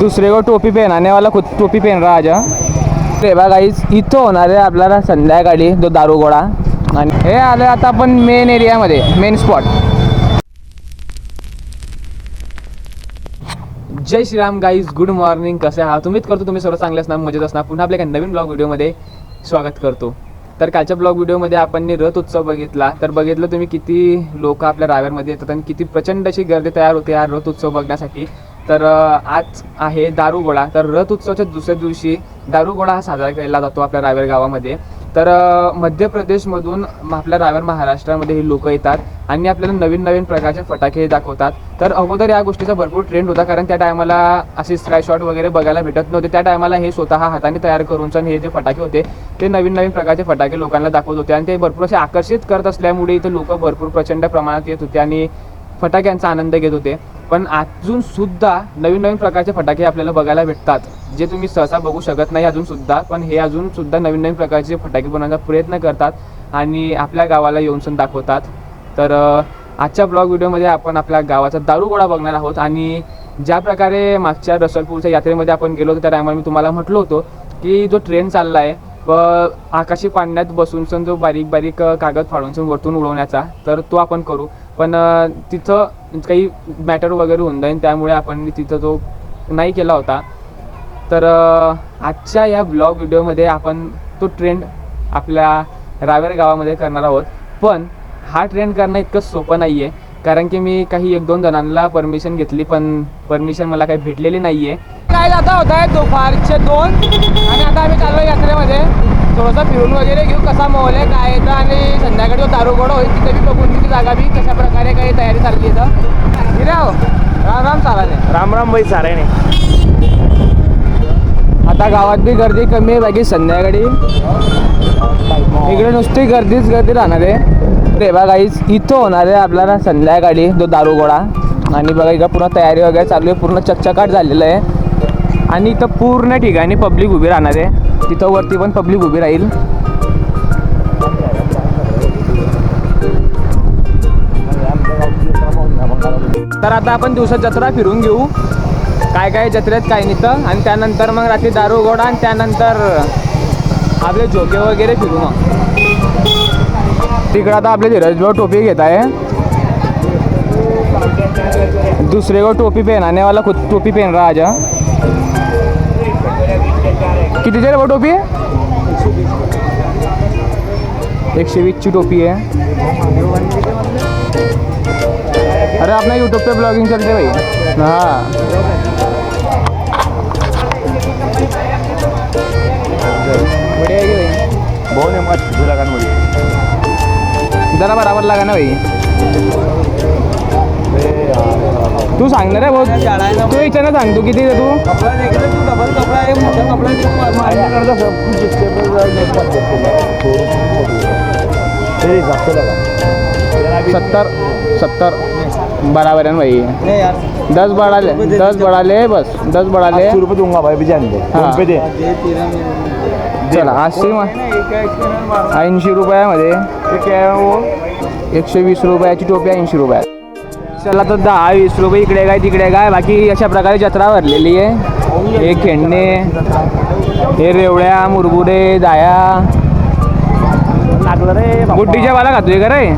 दुसरे को टोपी पहनाने वाला खुद टोपी पहन रहा आजा ते बघा गाईज इथं होणार आहे आपल्याला संध्याकाळी तो दारुगोळा आणि हे आलं आता आपण मेन एरियामध्ये main spot Jai Shriram guys good morning कसे आहात? तुम्हीच करतो तुम्ही सर्व चांगले असणार मजेत असणार. पुन्हा आपल्या एका नवीन ब्लॉग व्हिडिओमध्ये स्वागत करतो. तर कालच्या ब्लॉग व्हिडिओमध्ये आपण रथ उत्सव बघितला. तर बघितलं तुम्ही किती लोक आपल्या राव्यामध्ये येतात आणि किती प्रचंड अशी गर्दी तयार होते या रथ उत्सव बघण्यासाठी. तर आज आहे दारुगोळा. तर रथ उत्सवाच्या दुसऱ्या दिवशी दारुगोळा हा साजरा केला जातो आपल्या रायगड गावामध्ये. तर मध्य प्रदेशमधून आपल्या रायगड महाराष्ट्रामध्ये ही लोक येतात आणि आपल्याला नवीन नवीन प्रकारचे फटाके दाखवतात. तर अगोदर या गोष्टीचा भरपूर ट्रेंड होता कारण त्या टायमाला असे स्काय शॉट वगैरे बघायला भेटत नव्हते. त्या टायमाला हे स्वतः हाताने तयार करून हे जे फटाके होते ते नवीन नवीन प्रकारचे फटाके लोकांना दाखवत होते आणि ते भरपूर असे आकर्षित करत असल्यामुळे इथे लोक भरपूर प्रचंड प्रमाणात येत होते आणि फटाक्यांचा आनंद घेत होते. पण अजून सुद्धा नवीन नवीन प्रकारचे फटाके आपल्याला बघायला भेटतात जे तुम्ही सहसा बघू शकत नाही अजून सुद्धा. पण हे अजून सुद्धा नवीन नवीन प्रकारचे फटाके बनवण्याचा प्रयत्न करतात आणि आपल्या गावाला येऊन सण दाखवतात. तर आजच्या ब्लॉग व्हिडिओमध्ये आपण आपल्या गावाचा दारुगोळा बघणार आहोत आणि ज्या प्रकारे मागच्या रसलपूरच्या यात्रेमध्ये आपण गेलो होतो त्या टायमाला मी तुम्हाला म्हटलं होतं की जो ट्रेन चालला आहे आकाशी पाण्यात बसून जो बारीक बारीक कागद फाडून वरतून उडवण्याचा तर तो आपण करू. पण तिथं काही मॅटर वगैरे होऊन जाईल त्यामुळे आपण तिथं तो नाही केला होता तर आजच्या या ब्लॉग व्हिडिओमध्ये आपण तो ट्रेंड आपल्या रावेर गावामध्ये करणार आहोत. पण हा ट्रेंड करणं इतकं सोपं नाही आहे कारण की मी काही एक दोन जणांना परमिशन घेतली पण परमिशन मला काही भेटलेली नाही आहे काय जाता होत आहे दुपारचे दोन? आणि आता आम्ही चाललो यात्रेमध्ये. थोडंसं फिरून वगैरे घेऊ कसा माहोल आहे काय येतं आणि संध्याकाळी जो दारुगोडा होईल तिथे बी बघून तिथे जागा बी कशा प्रकारे काही तयारी चालली हिरे हो राम राम चालाने राम राम भाई सारे आता गावात बी गर्दी कमी आहे बाकी संध्याकाळी. इकडे नुसती गर्दीच गर्दी राहणार आहे. रे बघा इथं होणार आहे आपल्याला संध्याकाळी जो दारुगोळा. आणि बघा इकडं पूर्ण तयारी वगैरे चालू आहे. पूर्ण चकचकाट झालेलं आहे. आणि इथं पूर्ण ठिकाणी पब्लिक उभी राहणार आहे. तिथं वरती पण पब्लिक उभी राहील. तर आता आपण दिवसात जत्रा फिरून घेऊ. काय काय जत्रेत काय निघतं आणि त्यानंतर मग रात्री दारूगोडा आणि त्यानंतर आपले झोके वगैरे फिरू मग तिकडं आता आपले धीरजभाऊ टोपी घेत आहे. दुसरे को टोपी पहनाने वाला खुद टोपी पहन रहा आजा कितीची रे भाऊ टोपी। आहे एकशे वीसची टोपी आहे अरे अपना यूट्यूब पे ब्लॉगिंग चलते भाई। हाँ। बढ़िया है भाई बहुत है मत झूला कान जरा बराबर लगा ना भाई। तू सांग ना रे भाऊ तू विचार ना सांग तू? किती तू सत्तर सत्तर बराबर है ना भाई दस बढ़ा ले दस बढ़ा ले बस. दस बढ़ा ले अस्सी रुपये दूंगा भाई दे. हाँ. फोन पे दे. चला ऐंशी रुपयामध्ये. है. एकशे वीस रुपयाची टोपी ऐंशी रुपयात. चला तर दहा वीस रुपये इकडे काय तिकडे काय बाकी अशा प्रकारे जत्रा भरलेली आहे. हे खेळणे हे रेवड्या मुरगुडे दाया. लागलं रे बाप्पा. गुड्डीच्या बाला खातोय का रे?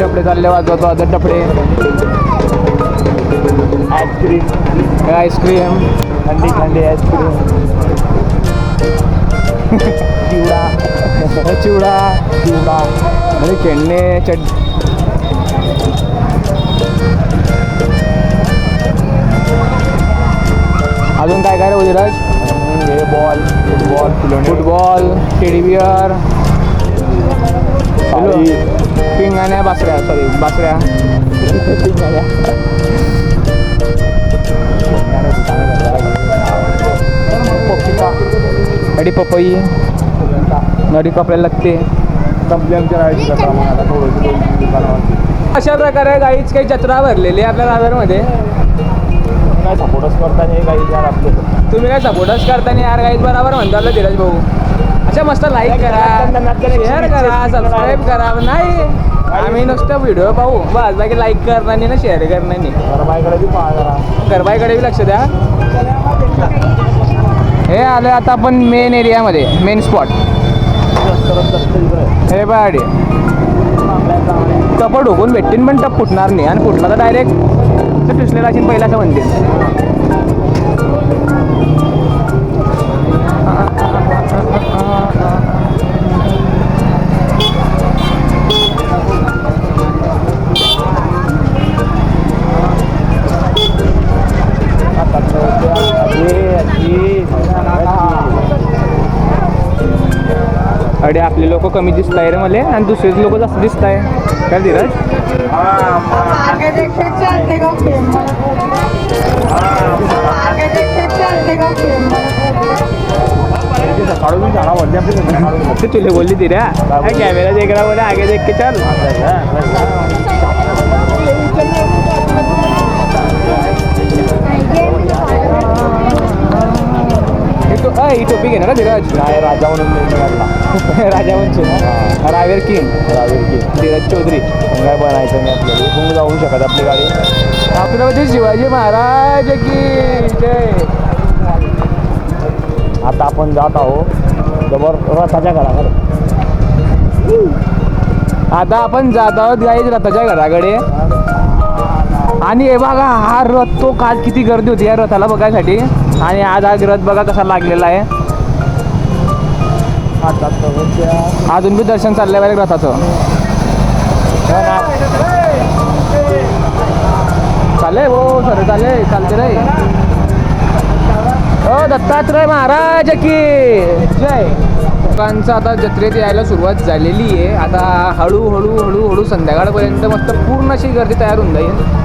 डफडे चालले वाजवतो आता डफडे आईस्क्रीम आईस्क्रीम ठंडी ठंडी आईस्क्रीम चिवडा. चिवडा. चिवडा. आणि खेळणे चट अजून काय काय रे उदिराज हे ball football football teddy bear sari पिंगाण्या बासऱ्या सॉरी बासऱ्या. अडी पपई. नडी कपड्याला लागते. आमच्या अशा प्रकारे गाईच काही जत्रा भरलेली आहे आपल्या रावेरमध्ये काय सपोर्टच हे यार तुम्ही काय सपोर्टच करता नाही यार गाईत बरोबर म्हणता धीरज भाऊ? अच्छा मस्त लाईक करा शेअर करा सबस्क्राईब करा. नाही. आम्ही नुसतं व्हिडिओ पाहू. बस बाकी लाईक करणार नाही ना शेअर करणार नाही गरबाईकडे बी पाहा जरा. बी लक्ष द्या. हे आलं आता आपण मेन एरियामध्ये मेन स्पॉट इकडे हे बाडी टप ढोकून भेटतील पण टप फुटणार नाही. आणि फुटला तर डायरेक्ट तर टुसलेला असेल पहिला असं म्हणतील अडे आपले लोक कमी दिसत आहे रे मला आणि दुसरेच लोक जास्त दिसत आहे काय धीरज ते तुले बोलली ती रे कॅमेरा देखला बोला आगे देख के चल. हे ही टोपी घेणार ना धीरज? नाही राजा म्हणून राजा वंशी ना? रावेर किंग रावीर की धीरज चौधरी. काय बनायचं नाही आपल्याला? तुम्ही जाऊ शकत आपली गाडी? छत्रपती शिवाजी महाराज की जय. आता आपण जात आहोत जबर रथाच्या घराकडे. आता आपण जात आहोत गाईज रथाच्या घराकडे. आणि हे बघा हा रथ तो काल किती गर्दी होती या रथाला बघायसाठी. आणि आज हा ग्रथ बघा कसा लागलेला आहे. अजून बी दर्शन चाललंय बरे रथाचं. चालेल हो सर चाललंय चालते रे. हो दत्तात्रय महाराज की. जय. लोकांचं आता जत्रेत यायला सुरुवात झालेली आहे. आता हळूहळू हळूहळू संध्याकाळपर्यंत मस्त पूर्ण अशी गर्दी तयार होऊन जाईल.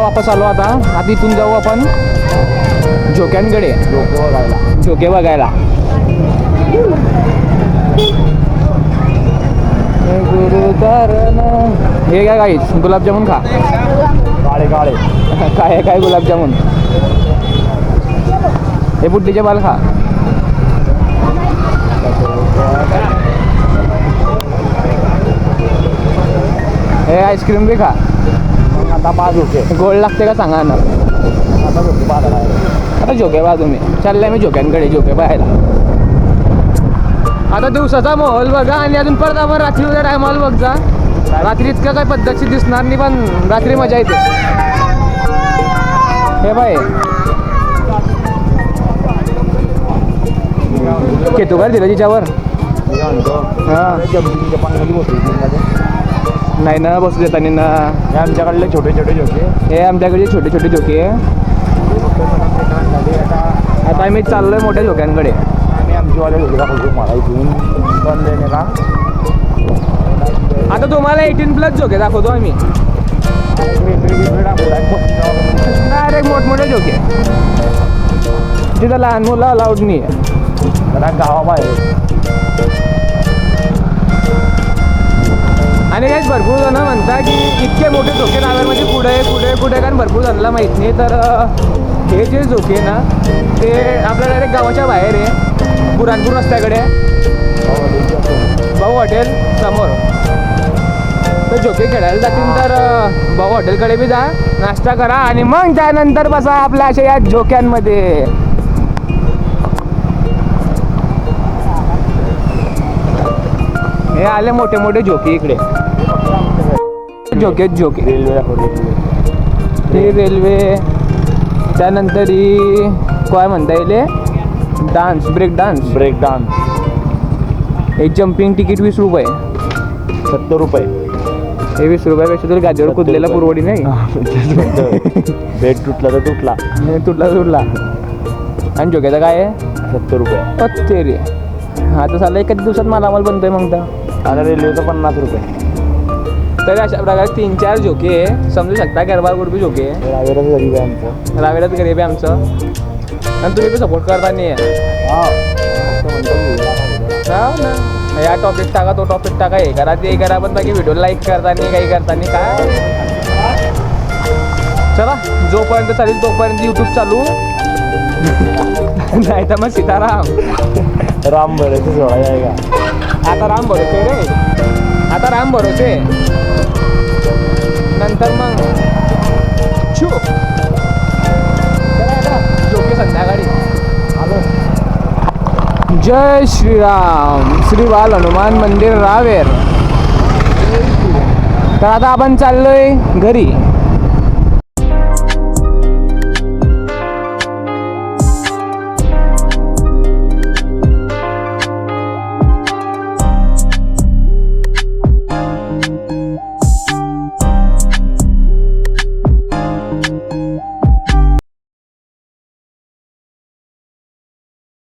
वापस आलो आता. आता इथून जाऊ आपण. झोक्यांकडे. लोक बघायला. झोके बघायला हे काय काहीच गुलाबजामुन खा. काळे काळे. काय काय गुलाबजामुन? हे बुड्डीचे बाल खा. हे आईस्क्रीम बी खा. आता पाच होते गोड लागते का सांगा ना. आता झोपी पाहता आता झोके बा तुम्ही. चाललंय मी झोक्यांकडे झोके पाहायला. आता दिवसाचा माहोल बघा आणि अजून परत आपण रात्री उद्या टायमाला बघजा रात्री इतकं काय पद्धतशीर दिसणार नाही पण रात्री मजा येते. हे बाय घेतो का दिलं तिच्यावर. हां. नाही ना बसू देताना ना. हे आमच्याकडले छोटे छोटे झोके हे आमच्याकडे छोटे छोटे झोके आहे आता आम्ही चाललोय मोठ्या झोक्यांकडे आम्ही आमचीवाले झोके दाखवतो मला इथून. बंद आहे का आता तुम्हाला एटीन प्लस झोके दाखवतो आम्ही. डायरेक्ट मोठमोठे झोके तिथं लहान मुलं अलाउड नाही आहे गावाबाहेर. आणि हेच भरपूर जण म्हणतात की इतके मोठे झोके नागरमध्ये म्हणजे पुढे कुठे कुठे कारण भरपूर जणांना माहीत नाही. तर हे जे झोके ना ते आपल्या डायरेक्ट गावाच्या बाहेर आहे. पुराणपूर रस्त्याकडे भाऊ हॉटेल समोर. तर झोके खेळायला जातील तर भाऊ हॉटेलकडे बी जा नाश्ता करा आणि मग त्यानंतर बसा आपल्या अशा या झोक्यांमध्ये. हे आले मोठे मोठे झोके इकडे. झोके झोके. रेल्वे दाखवली ही रेल्वे त्यानंतर ही काय म्हणता येईल dance break dance break dance एक जम्पिंग तिकीट वीस रुपये. सत्तर रुपये. हे वीस रुपयापेक्षा तुला गादीवर कुदलेला पुरवडी नाही. बेड तुटला तर तुटला. हे तुटला तुटला. आणि जोग्याचं काय आहे? सत्तर रुपये. रे. हा तर चाललं एका दिवसात मला माल बनतोय मग तर. आता रेल्वेचं पन्नास रुपये. तरी अशा प्रकारे तीन चार झोके आहे. समजू शकता गरबा गुडबी झोके आहे. रावेरच गरीब आहे आमचं. रावेरात गरीब आहे आमचं. आणि तुम्ही पण सपोर्ट करता नाही ना. या टॉपिक टाका तो टॉपिक टाका. हे करा ते करा पण बाकी व्हिडिओ लाईक करता नाही काही करता नाही. काय? चला जोपर्यंत चालेल तोपर्यंत यूट्यूब चालू. नाही तर मग सीताराम. राम आहे का आता राम भरोसे रे. आता राम भरोसे. नंतर मग छू. करा, संध्याकाळी आलो. जय श्रीराम. श्री बाल हनुमान मंदिर रावेर. तर आता आपण चाललोय घरी.